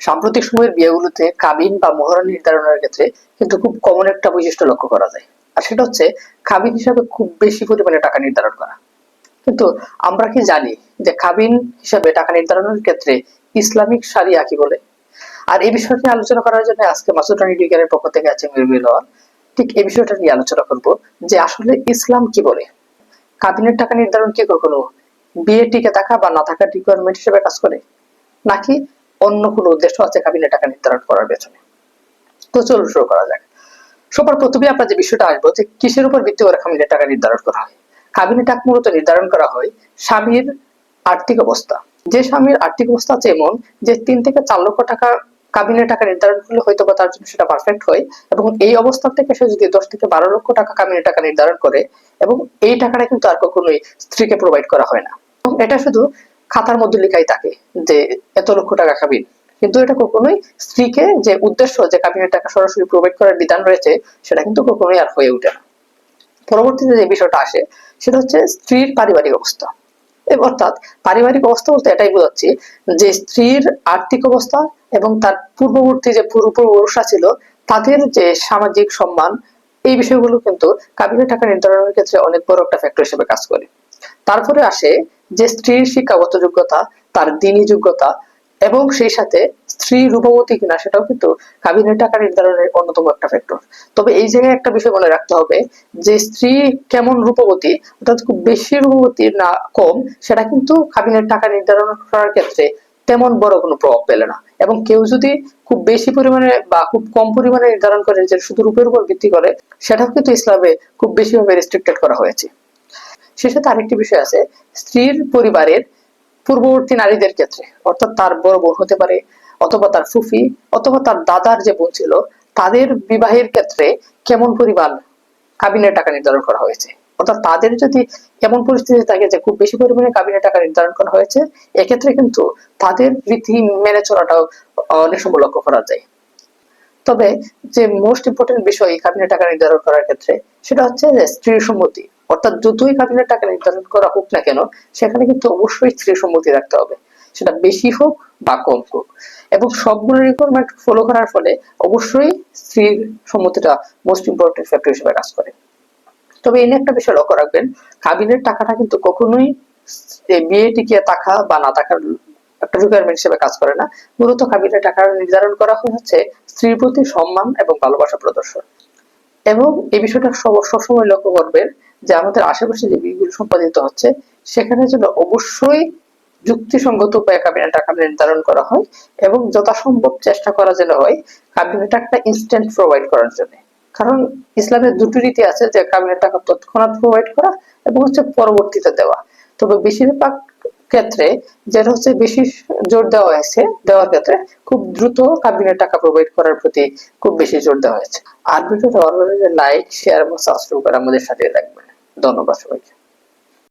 সাম্প্রতিক সময়ের বিয়েগুলোতে কাবিন বা মোহর নির্ধারণের ক্ষেত্রে কিন্তু খুব কমন একটা বৈশিষ্ট্য লক্ষ্য করা যায়। আর সেটা হচ্ছে, কাবিন হিসাবে খুব বেশি পরিমাণে টাকা নির্ধারণ করা। কিন্তু আমরা কি জানি যে কাবিন হিসাবে টাকা নির্ধারণের ক্ষেত্রে ইসলামিক সারিয়া কি বলে? আর এই বিষয়টি আলোচনা করার জন্য আজকে মাসুদ রানী ডিগারের পক্ষ থেকে আছে মিরবিল ঠিক এই বিষয়টা নিয়ে আলোচনা করব যে আসলে ইসলাম কি বলে? কাবিনের টাকা নির্ধারণ কি কখনো বিয়ে টিকে থাকা বা না থাকার রিকোয়ারমেন্ট হিসেবে কাজ করে? নাকি অন্য কোনো উদ্দেশ্য আছে কাবিনের টাকা নির্ধারণ করার পেছনে। তো চলুন শুরু করা যাক। সবার প্রথমে আমরা যে বিষয়টা আসব যে কিসের উপর ভিত্তি করে কাবিনের টাকা নির্ধারণ করা হয়? কাবিনের টাকা মূলত নির্ধারণ করা হয় স্বামীর আর্থিক অবস্থা। যে স্বামীর আর্থিক অবস্থা আছে এমন যে তিন থেকে চার লক্ষ টাকা কাবিনের টাকা নির্ধারণ করলে হয়তো বা তার জন্য সেটা পারফেক্ট হয় এবং এই অবস্থা থেকে সে যদি দশ থেকে বারো লক্ষ টাকা কাবিনের টাকা নির্ধারণ করে এবং এই টাকাটা কিন্তু আর কখনোই স্ত্রীকে প্রোভাইড করা হয় না। এটা শুধু খাতার মধ্যে লেখাই থাকে যে এত লক্ষ টাকা কাবিন। কিন্তু এটা কখনোই স্ত্রীকে যে উদ্দেশ্য যে কাবিনের টাকা সরাসরি প্রোভাইড করার বিধান রয়েছে, সেটা কিন্তু কখনোই আর হয়ে ওঠে না। পরবর্তীতে যে বিষয়টা আসে, সেটা হচ্ছে স্ত্রীর পারিবারিক অবস্থা। অর্থাৎ পারিবারিক অবস্থা বলতে এটাই বোঝাচ্ছি যে স্ত্রীর আর্থিক অবস্থা এবং তার পূর্ববর্তী যে পূর্বপুরুষরা ছিল, তাদের যে সামাজিক সম্মান, এই বিষয়গুলো কিন্তু কাবিনের টাকা নির্ধারণের ক্ষেত্রে অনেক বড় একটা ফ্যাক্টর হিসেবে কাজ করে। তারপরে আসে যে স্ত্রীর শিক্ষাগত যোগ্যতা, তার দিনী যোগ্যতা এবং সেই সাথে স্ত্রী রূপবতী কিনা সেটাও কিন্তু কাবিনের টাকা নির্ধারণের অন্যতম একটা ফ্যাক্টর তবে এই জায়গায় একটা বিষয় মনে রাখতে হবে যে স্ত্রী কেমন রূপবতী, অর্থাৎ খুব বেশি রূপবতী না কম, সেটা কিন্তু কাবিনের টাকা নির্ধারণ করার ক্ষেত্রে তেমন বড় কোনো প্রভাব পেলে না। এবং কেউ যদি খুব বেশি পরিমাণে বা খুব কম পরিমাণে নির্ধারণ করে যে শুধু রূপের উপর ভিত্তি করে, সেটাও কিন্তু ইসলামে খুব বেশিভাবে রেস্ট্রিক্টেড করা হয়েছে। সে আরেকটি বিষয় আছে, স্ত্রীর পরিবারের পূর্ববর্তী নারীদের ক্ষেত্রে, অর্থাৎ তার বড় বোন হতে পারে, অথবা তার ফুফি, অথবা তার দাদার যে বোন ছিল, তাদের বিবাহের ক্ষেত্রে কেমন পরিমাণ কাবিনের টাকা নির্ধারণ করা হয়েছে? অর্থাৎ তাদের যদি এমন পরিস্থিতি থাকে যে খুব বেশি পরিমাণে কাবিনের টাকা নির্ধারণ করা হয়েছে, এক্ষেত্রে কিন্তু তাদের রীতি মেনে চলাটাও অনেক সময় লক্ষ্য করা যায়। তবে যে মোস্ট ইম্পর্টেন্ট বিষয় কাবিনের টাকা নির্ধারণ করার ক্ষেত্রে, সেটা হচ্ছে স্ত্রীর সম্মতি। অর্থাৎ যতই কাবিনের টাকা নির্ধারণ করা হোক না কেন, সেখানে কিন্তু অবশ্যই স্ত্রীর সম্মতি রাখতে হবে। সেটা বেশি হোক বা কম হোক। এবং সবগুলো রিকোয়ারমেন্ট ফলো করার ফলে অবশ্যই স্ত্রীর সম্মতিটা মোস্ট ইম্পর্টেন্ট ফ্যাক্টর হিসেবে কাজ করে। তবে এনে একটা বিষয় লক্ষ্য রাখবেন, কাবিনের টাকাটা কিন্তু কখনোই বিয়ে টিকিয়ে থাকা বা না থাকার একটা রিকোয়ারমেন্ট হিসেবে কাজ করে না। মূলত কাবিনের টাকা নির্ধারণ করা হচ্ছে স্ত্রীর প্রতি সম্মান এবং ভালোবাসা প্রদর্শন। এবং এই বিষয়টা সব- সবসময় লক্ষ্য করবেন যে আমাদের আশেপাশে যে বিয়েগুলো সম্পাদিত হচ্ছে, সেখানে যেন অবশ্যই যুক্তিসঙ্গত উপায়ে কাবিনের টাকা নির্ধারণ করা হয় এবং যথাসম্ভব চেষ্টা করা যেন হয় কাবিনের টাকাটা ইনস্ট্যান্ট প্রোভাইড করার জন্য। কারণ ইসলামের দুটো রীতি আছে যে কাবিনের টাকা তৎক্ষণাৎ প্রোভাইড করা এবং হচ্ছে পরবর্তীতে দেওয়া। তবে বেশিরভাগ ক্ষেত্রে যেটা হচ্ছে বেশি জোর দেওয়া হয়েছে, দেওয়ার ক্ষেত্রে খুব দ্রুত কাবিনের টাকা প্রোভাইড করার প্রতি খুব বেশি জোর দেওয়া হয়েছে। আর ভিডিওটা লাইক শেয়ার এবং সাবস্ক্রাইব করে আমাদের সাথে থাকবেন। ধন্যবাদ সবাইকে।